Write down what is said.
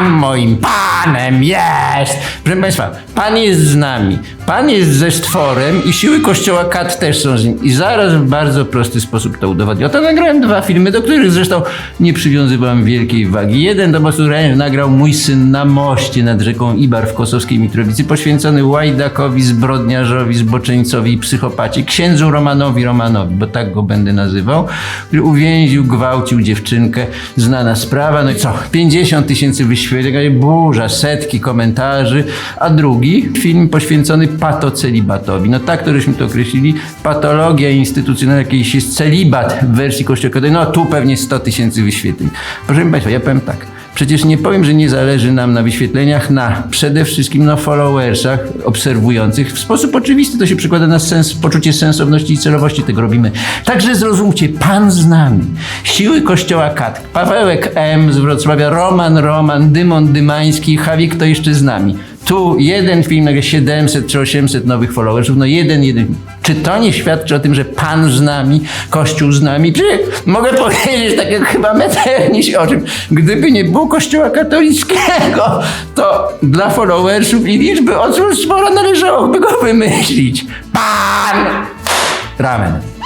Pan moim Panem jest! Proszę Państwa, Pan jest z nami. Pan jest ze stworem i siły Kościoła Kat też są z nim. I zaraz w bardzo prosty sposób to udowodnię. Oto nagrałem dwa filmy, do których zresztą nie przywiązywałem wielkiej wagi. Jeden to po prostu nagrał mój syn na moście nad rzeką Ibar w Kosowskiej Mitrowicy, poświęcony łajdakowi, zbrodniarzowi, zboczeńcowi i psychopacie, księdzu Romanowi Romanowi, bo tak go będę nazywał, który uwięził, gwałcił dziewczynkę, znana sprawa, no i co, 50 tysięcy wyświetleń, burza, setki komentarzy, a drugi film poświęcony patocelibatowi. No tak to żeśmy to określili, patologia instytucjonalna, jakiś jest celibat w wersji kościołowej, no tu pewnie 100 tysięcy wyświetleń. Proszę Państwa, ja powiem tak, Przecież nie powiem, że nie zależy nam na wyświetleniach, na przede wszystkim na followersach obserwujących. W sposób oczywisty to się przekłada na sens, poczucie sensowności i celowości tego robimy. Także zrozumcie, Pan z nami. Siły Kościoła Kat, Pawełek M z Wrocławia, Roman Roman, Dymon Dymański, Hawik to jeszcze z nami. Tu jeden film, nagle 700 czy 800 nowych followersów, no jeden, jeden. Czy to nie świadczy o tym, że Pan z nami, Kościół z nami? Czy mogę powiedzieć, tak jak chyba Metternich o czym, gdyby nie było Kościoła katolickiego, to dla followersów i liczby osób sporo należałoby go wymyślić. Pan! Ramen.